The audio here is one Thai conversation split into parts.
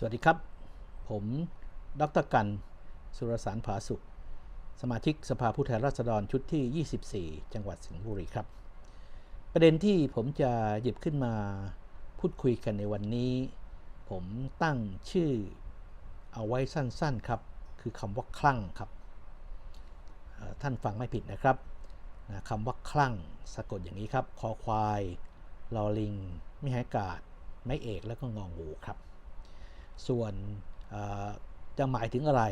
สวัสดีครับ ผมดรกัน สุรสารผาสุข สมาชิกสภาผู้แทนราษฎรชุดที่ 24 จังหวัดสิงห์บุรีครับ ประเด็นที่ผมจะหยิบขึ้นมาพูดคุยกันในวันนี้ ผมตั้งชื่อเอาไว้สั้นๆครับ คือคำว่าคลั่งครับ ท่านฟังไม่ผิดนะครับนะคำว่าคลั่งสะกดอย่างนี้ครับ คอควายลอลิง ไม่ให้กาด ไม่เอกแล้วก็งองูครับ ส่วนจะหมายถึงอะไร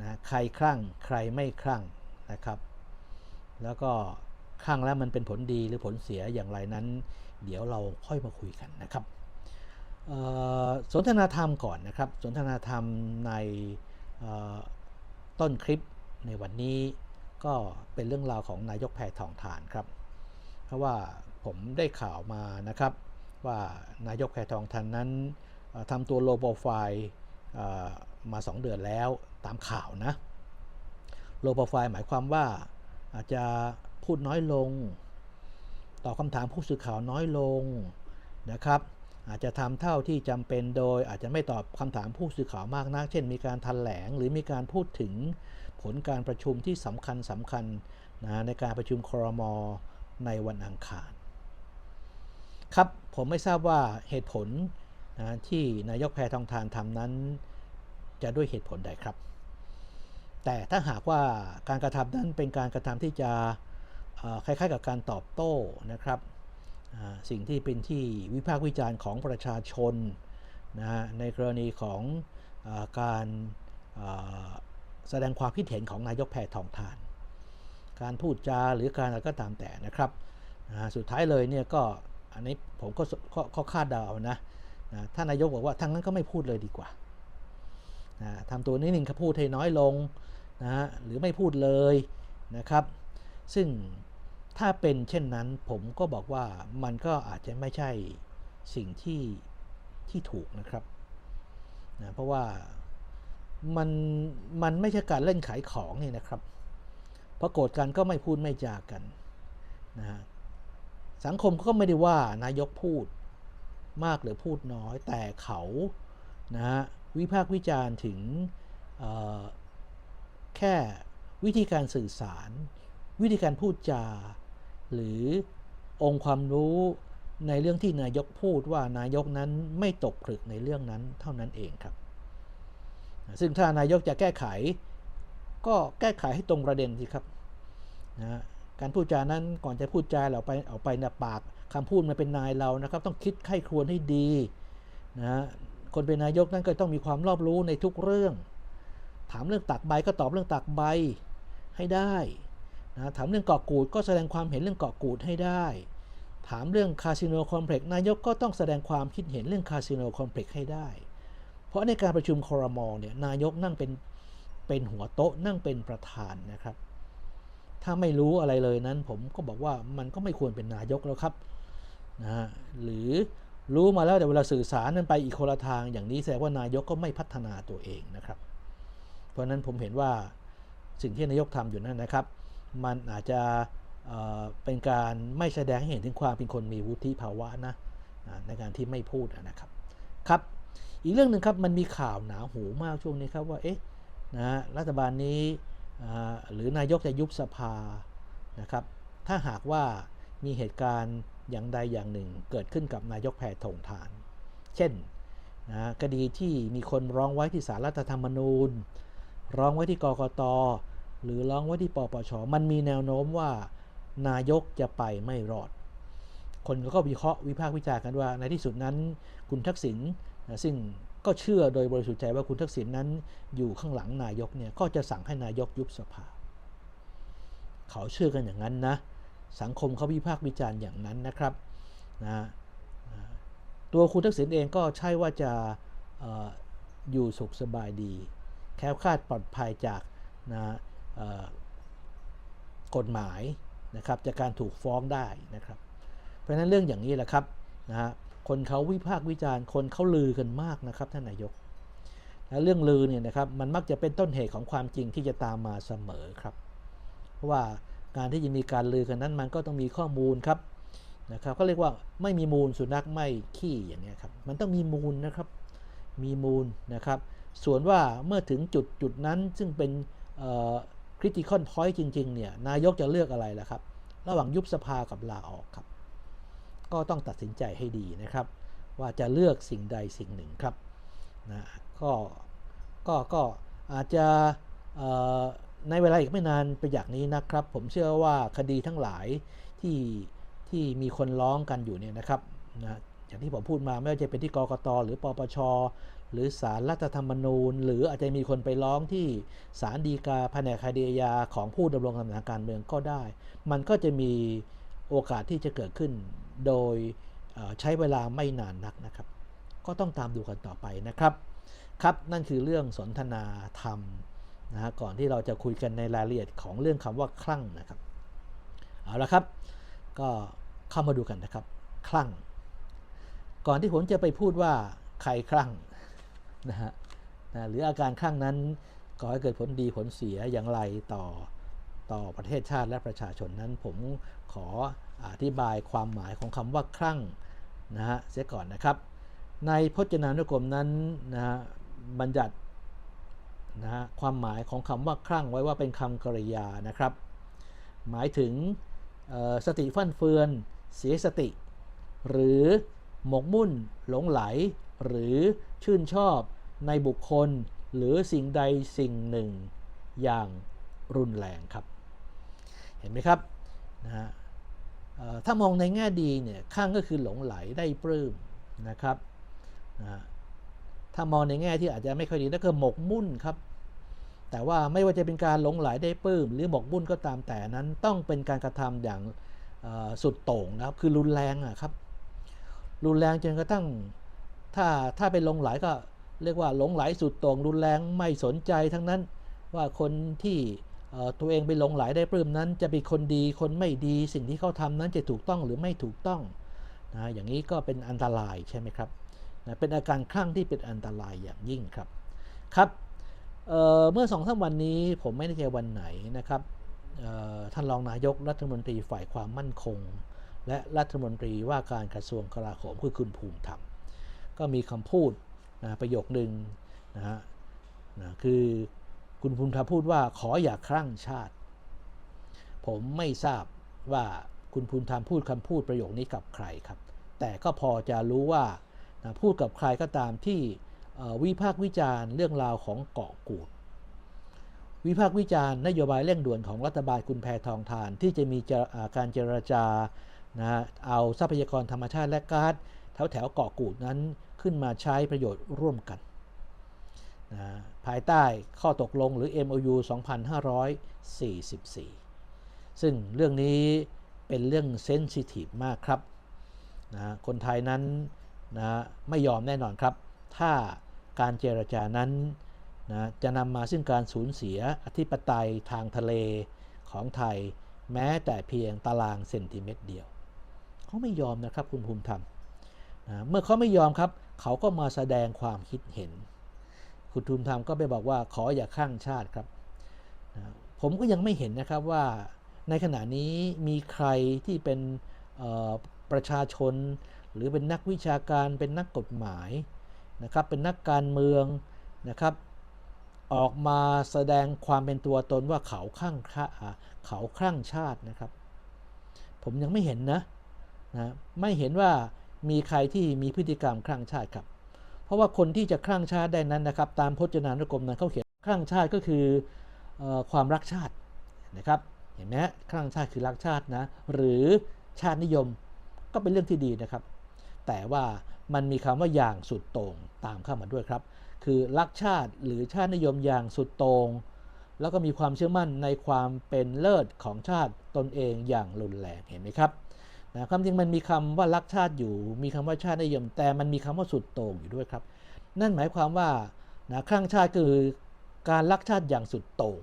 นะใครคลั่งใครไม่คลั่งนะครับ แล้วก็คลั่งแล้วมันเป็นผลดีหรือผลเสียอย่างไรนั้น เดี๋ยวเราค่อยมาคุยกันนะครับสนทนาธรรมก่อนนะครับ สนทนาธรรมในต้นคลิปในวันนี้ก็เป็นเรื่องราวของนายกแพทองทานครับ เพราะว่าผมได้ข่าวมานะครับว่านายกแพทองทานนั้น ทำตัวโลโปรไฟล์เอ่อมา 2 เดือนแล้วตามข่าวนะโลโปรไฟล์หมายความว่าอาจจะพูดน้อยลง ตอบคำถามผู้สื่อข่าวน้อยลงนะครับอาจจะทำเท่าที่จำเป็นโดยอาจจะไม่ตอบคำถามผู้สื่อข่าวมากนัก เช่น มีการแถลงหรือมีการพูดถึงผลการประชุมที่สำคัญสำคัญนะในการประชุมครมในวันอังคาร ครับ ผมไม่ทราบว่าเหตุผล นะที่นายกแพทองทานทำนั้นจะด้วยเหตุผลใดครับ แต่ถ้าหากว่าการกระทำนั้นเป็นการกระทำที่จะคล้ายๆกับการตอบโต้นะครับสิ่งที่เป็นที่วิพากษ์วิจารณ์ของประชาชนนะในกรณีของอการแสดงความคิดเห็นของนายกแพทองทาน การพูดจาหรือการอะไรก็ตามแต่นะครับ สุดท้ายเลยเนี่ยก็อันนี้ผมก็ก็คาดเดานะ นะถ้านนายกบอกว่าทางนั้นก็ไม่พูดเลยดีกว่านะทำตัวนิ่งๆครับพูดให้น้อยลงนะฮะหรือไม่พูดเลยนะครับ ซึ่งถ้าเป็นเช่นนั้นผมก็บอกว่ามันก็อาจจะไม่ใช่สิ่งที่ที่ถูกนะครับนะเพราะว่ามันมันไม่ใช่การเล่นขายของนี่นะครับพอโกรธกันก็ไม่พูดไม่จากันนะฮะสังคมก็ไม่ได้ว่านายกพูด มากหรือพูดน้อย แต่เขานะฮะวิพากษ์วิจารณ์ถึงแค่วิธีการสื่อสาร วิธีการพูดจา หรือองค์ความรู้ในเรื่องที่นายกพูดว่านายกนั้นไม่ตกผลึกในเรื่องนั้นเท่านั้นเองครับ ซึ่งถ้านายกจะแก้ไข ก็แก้ไขให้ตรงประเด็นสิครับนะ การพูดจานั้นก่อนจะพูดจาเราไปเอาไปนะปากคำพูดมันเป็นนายเรานะครับ ต้องคิดไข้ครวญให้ดีนะคนเป็นนายกนั้นก็ต้องมีความรอบรู้ในทุกเรื่อง ถามเรื่องตักใบก็ตอบเรื่องตักใบให้ได้นะถามเรื่องเกาะกูดก็แสดงความเห็นเรื่องเกาะกูดให้ได้ ถามเรื่องคาสิโนคอมเพล็กซ์นายกก็ต้องแสดงความคิดเห็นเรื่องคาสิโนคอมเพล็กซ์ให้ได้ เพราะในการประชุมคอรมอเนี่ยนายกนั่งเป็นเป็นหัวโต๊ะนั่งเป็นประธานนะครับ ถ้าไม่รู้อะไรเลยนั้น ผมก็บอกว่ามันก็ไม่ควรเป็นนายกแล้วครับนะฮะหรือรู้มาแล้วแต่เวลาสื่อสารนั้นไปอีกคนละทางอย่างนี้แสดงว่านายกก็ไม่พัฒนาตัวเองนะครับ เพราะฉะนั้นผมเห็นว่าสิ่งที่นายกทำอยู่นั่นนะครับ มันอาจจะเเป็นการไม่แสดงให้เห็นถึงความเป็นคนมีวุฒิภาวะนะในการที่ไม่พูดนะครับครับ อีกเรื่องหนึ่งครับมันมีข่าวหนาหูมากช่วงนี้ครับว่าเอ๊ะนะรัฐบาลนี้ หรือนายกจะยุบสภานะครับ ถ้าหากว่ามีเหตุการณ์อย่างใดอย่างหนึ่งเกิดขึ้นกับนายกแพทองทาน เช่นนะคดีที่มีคนร้องไว้ที่สารรัฐธรรมนูญ ร้องไว้ที่กกต หรือร้องไว้ที่ปปช มันมีแนวโน้มว่า นายกจะไปไม่รอด คนก็วิเคราะห์วิพากษ์วิจารณ์กันว่าในที่สุดนั้นคุณทักษิณซึ่ง ก็เชื่อโดยบริสุทธิ์ใจว่าคุณทักษิณนั้นอยู่ข้างหลังนายกเนี่ยก็จะสั่งให้นายกยุบสภา เขาเชื่อกันอย่างนั้นนะ สังคมเขาวิพากษ์วิจารณ์อย่างนั้นนะครับนะตัวคุณทักษิณเองก็ใช่ว่าจะอออยู่สุขสบายดี แค้วคาดปลอดภัยจากนะกฎหมายนะครับจากการถูกฟ้องได้นะครับ เพราะฉะนั้นเรื่องอย่างนี้แหละครับนะฮะ คนเขาวิพากษ์วิจารณ์คนเขาลือกันมากนะครับท่านนายกและเรื่องลือเนี่ยนะครับมันมักจะเป็นต้นเหตุของความจริงที่จะตามมาเสมอครับ เพราะว่าการที่จะมีการลือกันนั้นมันก็ต้องมีข้อมูลครับนะครับเขาเรียกว่าไม่มีมูลสุนัขไม่ขี้อย่างเงี้ยครับมันต้องมีมูลนะครับ มีมูลนะครับ ส่วนว่าเมื่อถึงจุดจุดนั้นซึ่งเป็นคริติคอนพอยต์จริงๆเนี่ยนายกจะเลือกอะไรล่ะครับ ระหว่างยุบสภากับลาออกครับ ก็ต้องตัดสินใจให้ดีนะครับ ว่าจะเลือกสิ่งใดสิ่งหนึ่งครับนะก็ก็ก็อาจจะในเวลาอีกไม่นานไปจากนี้นะครับ ผมเชื่อว่าคดีทั้งหลายที่ที่มีคนร้องกันอยู่เนี่ยนะครับนะอย่างที่ผมพูดมาไม่ว่าจะเป็นที่กกตหรือปปชหรือศาลรัฐธรรมนูญ หรืออาจจะมีคนไปร้องที่ศาลฎีกาแผนกคดีอาของผู้ดำรงตำแหน่งทางการเมืองก็ได้ มันก็จะมีโอกาสที่จะเกิดขึ้น โดยใช้เวลาไม่นานนักนะครับ ก็ต้องตามดูกันต่อไปนะครับ ครับนั่นคือเรื่องสนทนาธรรมนะฮะก่อนที่เราจะคุยกันในรายละเอียดของเรื่องคำว่าคลั่งนะครับเอาละครับ ก็เข้ามาดูกันนะครับ คลั่ง ก่อนที่ผมจะไปพูดว่าใครคลั่งนะฮะนะหรืออาการคลั่งนั้นก่อให้เกิดผลดีผลเสียอย่างไรต่อต่อประเทศชาติและประชาชนนั้น ผมขอ อธิบายความหมายของคำว่าคลั่งนะฮะเสียก่อนนะครับ ในพจนานุกรมนั้นนะฮะบัญญัตินะฮะความหมายของคำว่าคลั่งไว้ว่าเป็นคำกริยานะครับ หมายถึงสติฟั่นเฟือน เสียสติ หรือหมกมุ่น หลงไหล หรือชื่นชอบในบุคคล หรือสิ่งใดสิ่งหนึ่งอย่างรุนแรงครับ เห็นไหมครับนะฮะ ถ้ามองในแง่ดีเนี่ยข้างก็คือหลงไหลได้ปลื้มนะครับนะถ้ามองในแง่ที่อาจจะไม่ค่อยดีนั่นก็หมกมุ่นครับ แต่ว่าไม่ว่าจะเป็นการหลงไหลได้ปลื้มหรือหมกมุ่นก็ตามแต่นั้นต้องเป็นการกระทำอย่างสุดโต่งนะครับคือรุนแรงอะครับ รุนแรงจนกระทั่งถ้าถ้าเป็นหลงไหลก็เรียกว่าหลงไหลสุดโต่งรุนแรงไม่สนใจทั้งนั้นว่าคนที่ ตัวเองไปหลงไหลได้ปลื้มนั้น จะเป็นคนดีคนไม่ดีสิ่งที่เขาทำนั้นจะถูกต้องหรือไม่ถูกต้องนะอย่างนี้ก็เป็นอันตรายใช่ไหมครับนะเป็นอาการคลั่งที่เป็นอันตรายอย่างยิ่งครับครับเเมื่อสองสาวันนี้ผมไม่แน่ใจวันไหนนะครับท่านรองนายกรัฐมนตรีฝ่ายความมั่นคง และรัฐมนตรีว่าการกระทรวงกลาโหมคือคุณภูมิธรรมก็มีคำพูดนะประโยคหนึ่งนะฮะนะคือ คุณภูมิธรรมพูดว่าขออย่าคลั่งชาติ ผมไม่ทราบว่าคุณภูมิธรรมพูดคำพูดประโยคนี้กับใครครับ แต่ก็พอจะรู้ว่านะพูดกับใครก็ตามที่วิพากษ์วิจารณ์เรื่องราวของเกาะกูด วิพากษ์วิจารณ์นโยบายเร่งด่วนของรัฐบาลคุณแพทองทาน ที่จะมีการเจรจานะเอาทรัพยากรธรรมชาติและก๊าซแถวแถวเกาะกูดนั้นขึ้นมาใช้ประโยชน์ร่วมกัน นะภายใต้ข้อตกลงหรือ MOU 2544 ซึ่งเรื่องนี้เป็นเรื่องเซนซิทีฟมากครับนะคนไทยนั้นนะไม่ยอมแน่นอนครับ ถ้าการเจรจานั้นนะจะนำมาซึ่งการสูญเสียอธิปไตยทางทะเลของไทยแม้แต่เพียงตารางเซนติเมตรเดียว เขาไม่ยอมนะครับคุณภูมิธรรมนะเมื่อเขาไม่ยอมครับ เขาก็มาแสดงความคิดเห็น คุณภูมธรรมก็ไปบอกว่าขออย่าข้างชาติครับ ผมก็ยังไม่เห็นนะครับว่าในขณะนี้มีใครที่เป็นประชาชน หรือเป็นนักวิชาการเป็นนักกฎหมายนะครับเป็นนักการเมืองนะครับออกมาแสดงความเป็นตัวตนว่าเขาข้างเขาคลั่งชาตินะครับ ผมยังไม่เห็นนะนะไม่เห็นว่ามีใครที่มีพฤติกรรมคลั่งชาติครับ เพราะว่าคนที่จะคลั่งชาติได้นั้นนะครับ ตามพจนานุกรมนั้นเขาเขียนคลั่งชาติก็คืออความรักชาตินะครับเห็นไหมคลั่งชาติคือรักชาตินะหรือชาตินิยมก็เป็นเรื่องที่ดีนะครับ แต่ว่ามันมีคำว่าอย่างสุดโต่งตามเข้ามาด้วยครับ คือรักชาติหรือชาตินิยมอย่างสุดโต่งแล้วก็มีความเชื่อมั่นในความเป็นเลิศของชาติตนเองอย่างรุนแรงเห็นไหมครับ นะความจริงมันมีคำว่ารักชาติอยู่ มีคำว่าชาตินิยม แต่มันมีคำว่าสุดโต่งอยู่ด้วยครับ นั่นหมายความว่านะครั้งชาติคือการรักชาติอย่างสุดโต่ง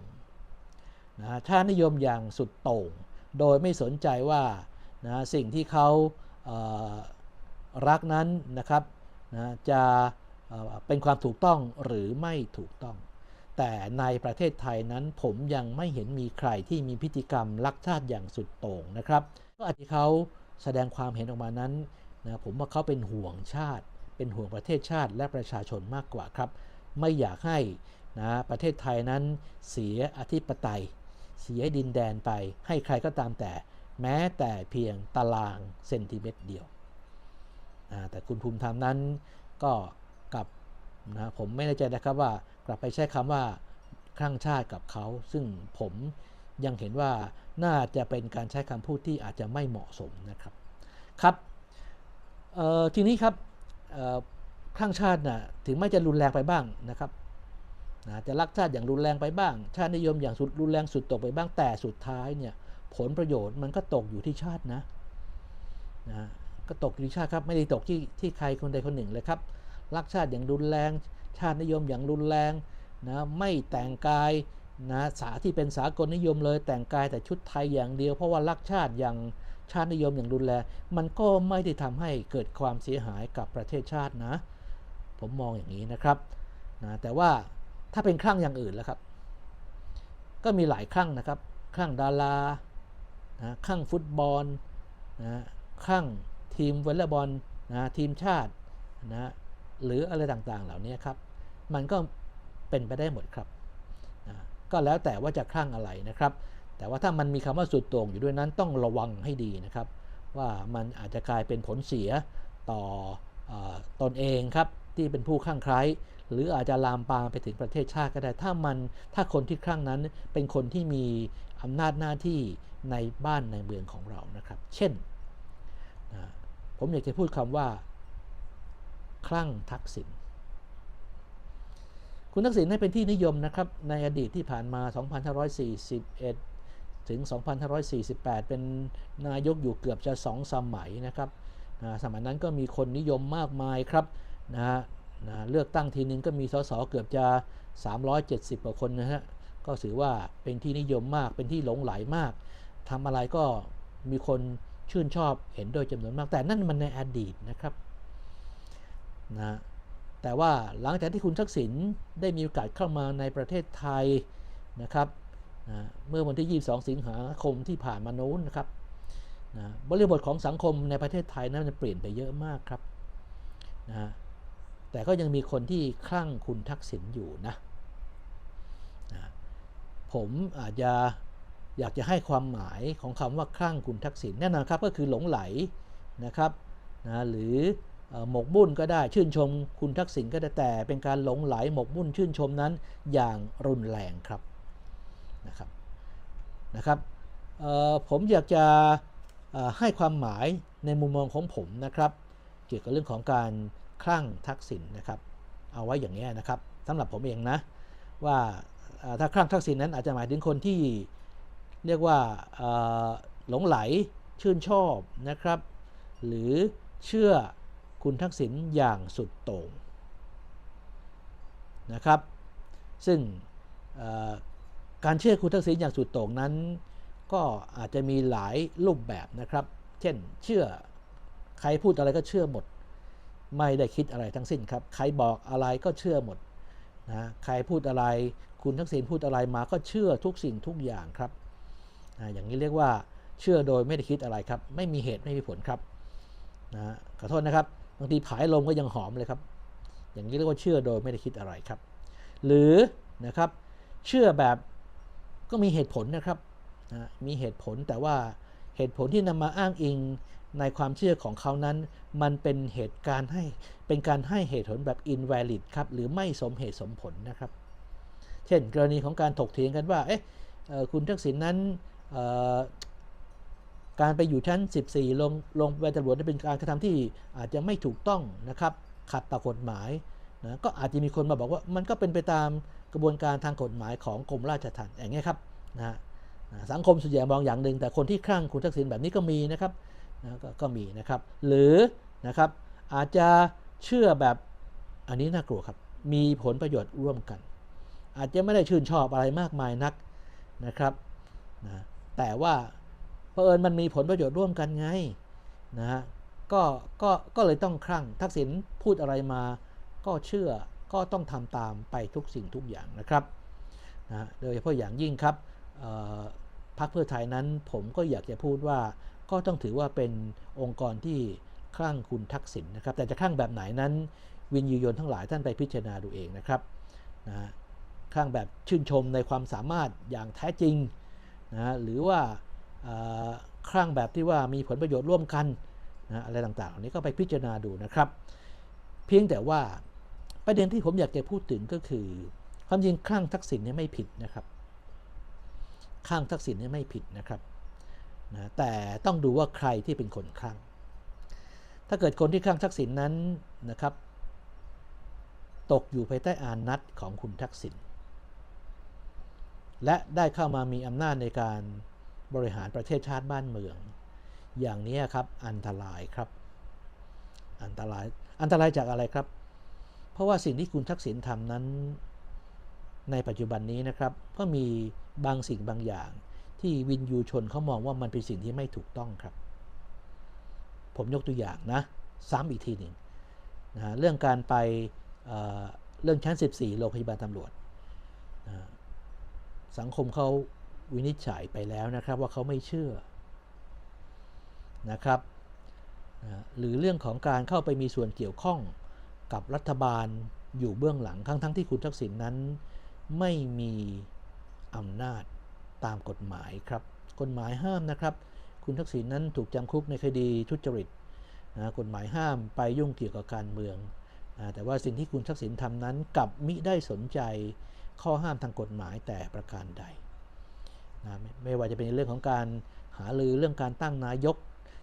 นะชาตินิยมอย่างสุดโต่ง โดยไม่สนใจว่านะสิ่งที่เขาเอ่อรักนั้นนะครับนะจะเเป็นความถูกต้องหรือไม่ถูกต้อง แต่ในประเทศไทยนั้นผมยังไม่เห็นมีใครที่มีพฤติกรรมรักชาติอย่างสุดโต่งนะครับ ก็อาจจะเขาแสดงความเห็นออกมานั้นนะผมว่าเขาเป็นห่วงชาติ เป็นห่วงประเทศชาติและประชาชนมากกว่าครับ ไม่อยากให้นะประเทศไทยนั้นเสียอธิปไตย เสียดินแดนไป ให้ใครก็ตามแต่ แม้แต่เพียงตารางเซนติเมตรเดียวนะแต่คุณภูมิธรรมนั้นก็กลับนะผมไม่แน่ใจนะครับว่ากลับไปใช้คำว่าครั้งชาติกับเขา ซึ่งผมยังเห็นว่า น่าจะเป็นการใช้คำพูดที่อาจจะไม่เหมาะสมนะครับครับทีนี้ครับข้างชาตินะถึงไม่จะรุนแรงไปบ้างนะครับนะจะรักชาติอย่างรุนแรงไปบ้าง ชาตินิยมอย่างสุดรุนแรงสุดตกไปบ้างแต่สุดท้ายเนี่ยผลประโยชน์มันก็ตกอยู่ที่ชาตินะนะก็ตกอยู่ที่ชาติครับไม่ได้ตกที่ที่ใครคนใดคนหนึ่งเลยครับรักชาติอย่างรุนแรง ชาตินิยมอย่างรุนแรงนะไม่แต่งกาย นะสาที่เป็นสากลนิยมเลยแต่งกายแต่ชุดไทยอย่างเดียว เพราะว่ารักชาติอย่างชาตินิยมอย่างรุนแรงมันก็ไม่ได้ทำให้เกิดความเสียหายกับประเทศชาตินะ ผมมองอย่างนี้นะครับนะแต่ว่าถ้าเป็นคลั่งอย่างอื่นแล้วครับ ก็มีหลายคลั่งนะครับคลั่งดารานะคลั่งฟุตบอลนะคลั่งทีมวอลเลย์บอลนะทีมชาตินะหรืออะไรต่างๆเหล่านี้ครับ มันก็เป็นไปได้หมดครับ ก็แล้วแต่ว่าจะคลั่งอะไรนะครับ แต่ว่าถ้ามันมีคำว่าสุดโต่งอยู่ด้วยนั้นต้องระวังให้ดีนะครับ ว่ามันอาจจะกลายเป็นผลเสียต่อเออตนเองครับที่เป็นผู้คลั่งไคล้หรืออาจจะลามปามไปถึงประเทศชาติก็ได้ ถ้ามันถ้าคนที่คลั่งนั้นเป็นคนที่มีอำนาจหน้าที่ในบ้านในเมืองของเรานะครับ เช่นนะผมอยากจะพูดคำว่า คลั่งทักษิณ คุณทักษิณให้เป็นที่นิยมนะครับในอดีตที่ผ่านมา 2541 ถึง 2548 เป็นนายกอยู่เกือบจะ 2 สมัยนะครับนะสมัยนั้นก็มีคนนิยมมากมายครับนะฮนะเลือกตั้งทีนึงก็มีสสเกือบจะ 370 กว่าคนนะฮะก็ถือว่าเป็นที่นิยมมากเป็นที่หลงไหลมากทำอะไรก็มีคนชื่นชอบเห็นโดยจำนวนมากแต่นั่นมันในอดีตนะครับนะ แต่ว่าหลังจากที่คุณทักษิณได้มีโอกาสเข้ามาในประเทศไทยนะครับนะเมื่อวันที่ 22 สิงหาคมที่ผ่านมานู้นนะครับนะบริบทของสังคมในประเทศไทยนั้นเปลี่ยนไปเยอะมากครับนะแต่ก็ยังมีคนที่คลั่งคุณทักษิณอยู่นะนะ ผมอาจจะอยากจะให้ความหมายของคำว่าคลั่งคุณทักษิณแน่นอนครับก็คือหลงไหลนะครับนะหรือ หมกมุ่นก็ได้ชื่นชมคุณทักษิณก็ได้แต่เป็นการหลงไหลหมกมุ่นชื่นชมนั้นอย่างรุนแรงครับนะครับนะครับผมอยากจะให้ความหมายในมุมมองของผมนะครับ เกี่ยวกับเรื่องของการคลั่งทักษิณนะครับ เอาไว้อย่างนี้นะครับสำหรับผมเองนะว่าถ้าคลั่งทักษิณนั้นอาจจะหมายถึงคนที่เรียกว่าหลงไหลชื่นชอบนะครับ หรือเชื่อ คุณทักษิณอย่างสุดโต่งนะครับ ซึ่งการเชื่อคุณทักษิณอย่างสุดโต่งนั้น ก็อาจจะมีหลายรูปแบบนะครับ เช่นเชื่อใครพูดอะไรก็เชื่อหมด ไม่ได้คิดอะไรทั้งสิ้นครับ ใครบอกอะไรก็เชื่อหมดนะใครพูดอะไรคุณทักษิณพูดอะไรมาก็เชื่อทุกสิ่งทุกอย่างครับนะอย่างนี้เรียกว่าเชื่อโดยไม่ได้คิดอะไรครับ ไม่มีเหตุไม่มีผลครับนะขอโทษนะครับ บางทีผายลมก็ยังหอมเลยครับ อย่างนี้เรียกว่าเชื่อโดยไม่ได้คิดอะไรครับ หรือนะครับเชื่อแบบก็มีเหตุผลนะครับนะมีเหตุผลแต่ว่าเหตุผลที่นำมาอ้างอิงในความเชื่อของเขานั้น มันเป็นเหตุการณ์ให้เป็นการให้เหตุผลแบบ invalid ครับหรือไม่สมเหตุสมผลนะครับ เช่นกรณีของการถกเถียงกันว่าเอ๊ะคุณทักษิณนั้น การไปอยู่ชั้น 14 ลงลงไปตำรวจเป็นการกระทำที่อาจจะไม่ถูกต้องนะครับ ขัดต่อกฎหมายนะก็อาจจะมีคนมาบอกว่ามันก็เป็นไปตามกระบวนการทางกฎหมายของกรมราชทัณฑ์อย่างเงี้ยครับนะฮะสังคมส่วนใหญ่มองอย่างหนึ่ง แต่คนที่คลั่งคุณทักษิณแบบนี้ก็มีนะครับนะกก็มีนะครับ หรือนะครับอาจจะเชื่อแบบอันนี้น่ากลัวครับ มีผลประโยชน์ร่วมกัน อาจจะไม่ได้ชื่นชอบอะไรมากมายนักนะครับนะแต่ว่า เผอิญมันมีผลประโยชน์ร่วมกันไงนะฮะก็ก็ก็เลยต้องคลั่งทักษิณพูดอะไรมา ก็เชื่อก็ต้องทำตามไปทุกสิ่งทุกอย่างนะครับนะฮะโดยเฉพาะอย่างยิ่งครับพรรคเพื่อไทยนั้นผมก็อยากจะพูดว่าก็ต้องถือว่าเป็นองค์กรที่คลั่งคุณทักษิณนะครับ แต่จะคลั่งแบบไหนนั้น วินยูยนทั้งหลายท่านไปพิจารณาดูเองนะครับนะคลั่งแบบชื่นชมในความสามารถอย่างแท้จริงนะหรือว่า คลั่งแบบที่ว่ามีผลประโยชน์ร่วมกันนะอะไรต่างๆเหล่านี้ก็ไปพิจารณาดูนะครับ เพียงแต่ว่าประเด็นที่ผมอยากจะพูดถึงก็คือ ความจริงคลั่งทักษิณเนี่ยไม่ผิดนะครับคลั่งทักษิณเนี่ยไม่ผิดนะครับนะแต่ต้องดูว่าใครที่เป็นคนคลั่ง ถ้าเกิดคนที่คลั่งทักษิณนนั้นนะครับ ตกอยู่ภายใต้อานัตของคุณทักษิณและได้เข้ามามีอำนาจในการ บริหารประเทศชาติบ้านเมือง อย่างนี้ครับอันตรายครับ อันตรายอันตรายจากอะไรครับ เพราะว่าสิ่งที่คุณทักษิณทำนั้น ในปัจจุบันนี้นะครับ ก็มีบางสิ่งบางอย่าง ที่วินยูชนเขามองว่ามันเป็นสิ่งที่ไม่ถูกต้องครับ ผมยกตัวอย่างนะซ้ำอีกทีหนึ่งนะเรื่องการไปเเรื่องชั้น 14 โรงพยาบาลตำรวจนะสังคมเขา วินิจฉัยไปแล้วนะครับว่าเขาไม่เชื่อนะครับหรือเรื่องของการเข้าไปมีส่วนเกี่ยวข้องกับรัฐบาลอยู่เบื้องหลังทั้งๆทที่คุณทักษิณนนั้นไม่มีอำนาจตามกฎหมายครับกฎหมายห้ามนะครับ คุณทักษิณนนั้นถูกจำคุกในคดีทุจริตนะกฎหมายห้ามไปยุ่งเกี่ยวกับการเมืองนะแต่ว่าสิ่งที่คุณทักษิณทำนั้นกลับมิได้สนใจข้อห้ามทางกฎหมายแต่ประการใด นะไมไม่ว่าจะเป็นเรื่องของการหาลือเรื่องการตั้งนายก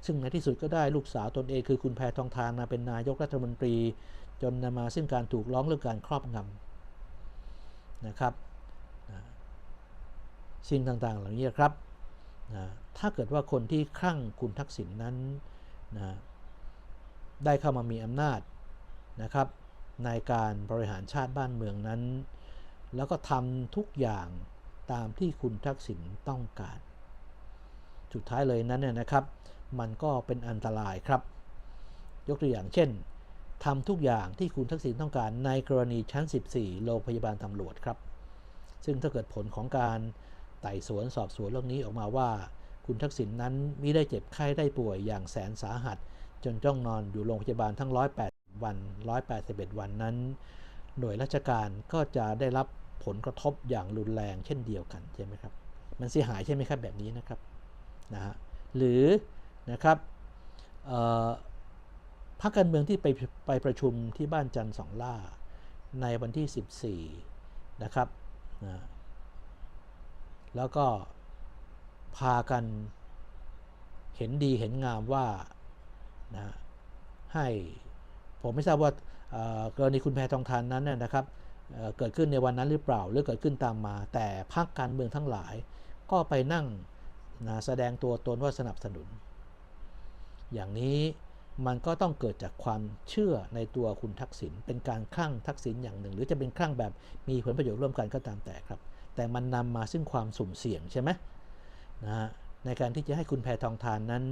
ซึ่งในที่สุดก็ได้ลูกสาวตนเองคือคุณแพทองทานมาเป็นนายกรัฐมนตรี จนนำมาซึ่งการถูกร้องเรื่องการครอบงำนะครับสิ่งต่างๆ เหล่านี้ครับนะถ้าเกิดว่าคนที่คลั่งคุณทักษิณนนั้นนะได้เข้ามามีอำนาจนะครับ ในการบริหารชาติบ้านเมืองนั้น แล้วก็ทำทุกอย่าง ตามที่คุณทักษิณต้องการ สุดท้ายเลยนั้นเนี่ยนะครับ มันก็เป็นอันตรายครับ ยกตัวอย่างเช่นทำทุกอย่างที่คุณทักษิณต้องการในกรณีชั้น 14 โรงพยาบาลตำรวจครับ ซึ่งถ้าเกิดผลของการไต่สวนสอบสวนเรื่องนี้ออกมาว่า คุณทักษิณนนั้นมิได้เจ็บไข้ได้ป่วยอย่างแสนสาหัส จนจ้องนอนอยู่โรงพยาบาลทั้ง 108 วัน 181 วันนั้น หน่วยราชการก็จะได้รับ ผลกระทบอย่างรุนแรงเช่นเดียวกันใช่ไหมครับมันเสียหายใช่ไหมครับแบบนี้นะครับนะฮะหรือนะครับพรรคการเมืองที่ไปไปประชุมที่บ้านจันทร์สองล่า ในวันที่ 14 นะครับนะแล้วก็พากันเห็นดีเห็นงามว่านะให้ผมไม่ทราบว่ากรณีคุณแพทองทานนั้นนะครับ เกิดขึ้นในวันนั้นหรือเปล่าหรือเกิดขึ้นตามมา แต่พรรคการเมืองทั้งหลาย ก็ไปนั่งนะแสดงตัวตนว่าสนับสนุน อย่างนี้มันก็ต้องเกิดจากความเชื่อในตัวคุณทักษิณเป็นการคลั่งทักษิณอย่างหนึ่ง หรือจะเป็นคลั่งแบบมีผลประโยชน์ร่วมกันก็ตามแต่ครับ แต่มันนำมาซึ่งความสุ่มเสี่ยงใช่ไหมนะฮะในการที่จะให้คุณแพทองทานนั้น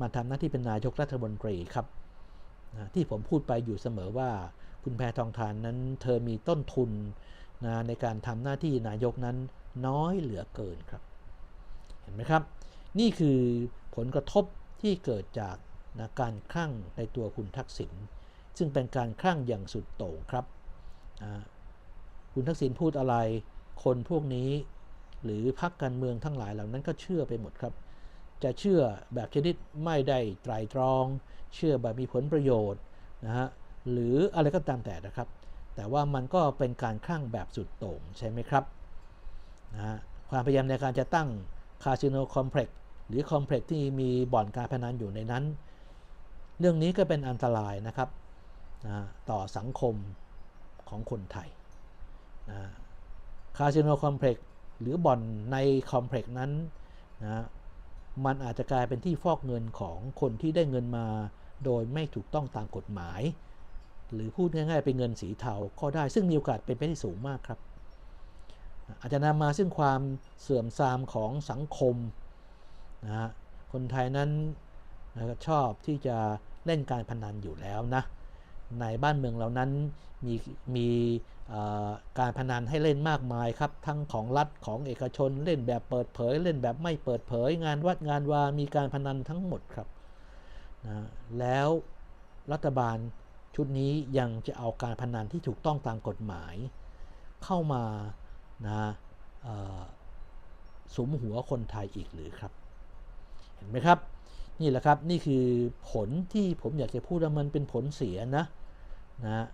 มาทำหน้าที่เป็นนายกรัฐมนตรีครับนะที่ผมพูดไปอยู่เสมอว่า คุณแพทองทานนั้น เธอมีต้นทุนนะในการทำหน้าที่นายกนั้นน้อยเหลือเกินครับ เห็นไหมครับ นี่คือผลกระทบที่เกิดจากนะการคลั่งในตัวคุณทักษิณซึ่งเป็นการคลั่งอย่างสุดโต่งครับนะคุณทักษิณพูดอะไร คนพวกนี้ หรือพรรคการเมืองทั้งหลายเหล่านั้นก็เชื่อไปหมดครับ จะเชื่อแบบชนิดไม่ได้ไตรตรอง เชื่อแบบมีผลประโยชน์นะฮะ หรืออะไรก็ตามแต่นะครับ แต่ว่ามันก็เป็นการคลั่งแบบสุดโต่งใช่ไหมครับนะฮะความพยายามในการจะตั้งคาสิโนคอมเพล็กซ์หรือคอมเพล็กซ์ที่มีบ่อนการพนันอยู่ในนั้น เรื่องนี้ก็เป็นอันตรายนะครับนะต่อสังคมของคนไทยนะคาสิโนคอมเพล็กซ์หรือบ่อนในคอมเพล็กซ์นั้นนะมันอาจจะกลายเป็นที่ฟอกเงินของคนที่ได้เงินมาโดยไม่ถูกต้องตามกฎหมาย หรือพูดง่ายๆเป็นเงินสีเทาก็ได้ ซึ่งมีโอกาสเป็นไปได้สูงมากครับ อาจจะนำมาซึ่งความเสื่อมทรามของสังคมนะคนไทยนั้นนะชอบที่จะเล่นการพนันอยู่แล้วนะในบ้านเมืองเหล่านั้นมีมีการพนันให้เล่นมากมายครับ ทั้งของรัฐของเอกชนเล่นแบบเปิดเผย เล่นแบบไม่เปิดเผย งานวัดงานวามีการพนันทั้งหมดครับนะแล้วรัฐบาล ชุดนี้ยังจะเอาการพนันที่ถูกต้องตามกฎหมาย เข้ามานะสุมหัวคนไทยอีกหรือครับ เห็นไหมครับ นี่แหละครับนี่คือผลที่ผมอยากจะพูดว่ามันเป็นผลเสียนะนะ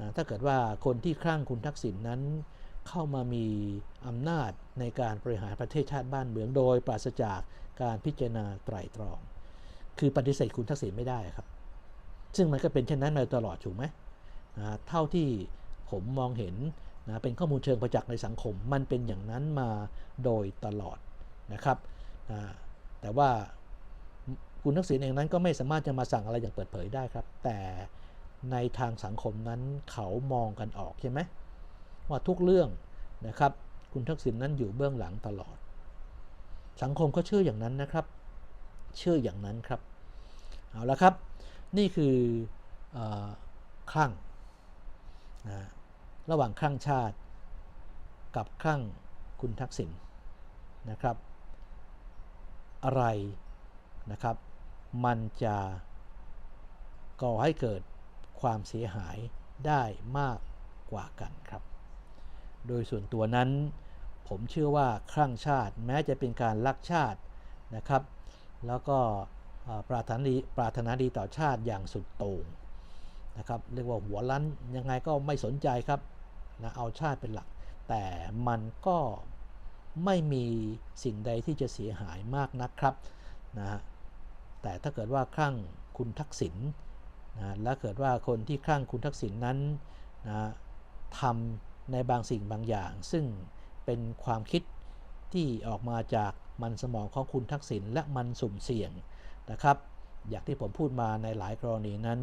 นะถ้าเกิดว่าคนที่คลั่งคุณทักษิณนนั้นเข้ามามีอำนาจในการบริหารประเทศชาติบ้านเมืองโดยปราศจากการพิจารณาไตร่ตรอง คือปฏิเสธคุณทักษิณไม่ได้ครับ ซึ่งมันก็เป็นเช่นนั้นมาตลอดถูกไหมนะเท่าที่ผมมองเห็นนะเป็นข้อมูลเชิงประจักษ์ในสังคม มันเป็นอย่างนั้นมาโดยตลอดนะครับนะแต่ว่าคุณทักษิณเองนั้นก็ไม่สามารถจะมาสั่งอะไรอย่างเปิดเผยได้ครับ แต่ในทางสังคมนั้นเขามองกันออกใช่ไหมว่าทุกเรื่องนะครับคุณทักษิณนั้นอยู่เบื้องหลังตลอด สังคมก็เชื่ออย่างนั้นนะครับ เชื่ออย่างนั้นครับ เอาละครับ นี่คืออคลั่งนะระหว่างคลั่งชาติกับคลั่งคุณทักษิณนะครับ อะไรนะครับ มันจะก่อให้เกิดความเสียหายได้มากกว่ากันครับ โดยส่วนตัวนั้นผมเชื่อว่าคลั่งชาติแม้จะเป็นการลักชาตินะครับ แล้วก็ ปรารถนาดีปรารถนาดีต่อชาติอย่างสุดโต่งนะครับเรียกว่าหัวลั้นยังไงก็ไม่สนใจครับนะเอาชาติเป็นหลัก แต่มันก็ไม่มีสิ่งใดที่จะเสียหายมากนักครับนะฮะแต่ถ้าเกิดว่าคลั่งคุณทักษิณนะและเกิดว่าคนที่คลั่งคุณทักษิณนั้นนะทำในบางสิ่งบางอย่าง ซึ่งเป็นความคิดที่ออกมาจากมันสมองของคุณทักษิณและมันสุ่มเสี่ยง นะครับ อย่างที่ผมพูดมาในหลายกรณีนั้น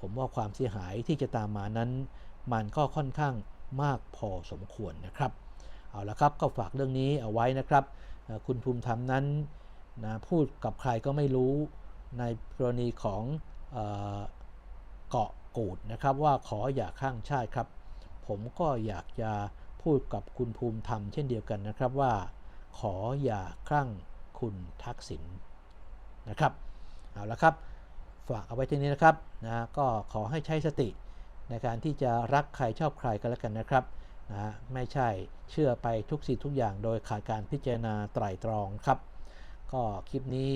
ผมว่าความเสียหายที่จะตามมานั้น มันก็ค่อนข้างมากพอสมควรนะครับ เอาละครับก็ฝากเรื่องนี้เอาไว้นะครับ คุณภูมิธรรมนั้นนะพูดกับใครก็ไม่รู้ในกรณีของเออเกาะกูดนะครับ ว่าขออย่าข้างชาติครับ ผมก็อยากจะพูดกับคุณภูมิธรรมเช่นเดียวกันนะครับว่า ขออย่าคลั่งคุณทักษิณ นะครับเอาละครับฝากเอาไว้ที่นี้นะครับนะก็ขอให้ใช้สติในการที่จะรักใครชอบใครกันแล้วกันนะครับนะไม่ใช่เชื่อไปทุกสิ่งทุกอย่างโดยขาดการพิจารณาไตร่ตรองครับ ก็คลิปนี้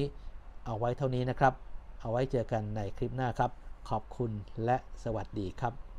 เอาไว้เท่านี้นะครับ เอาไว้เจอกันในคลิปหน้าครับ ขอบคุณและสวัสดีครับ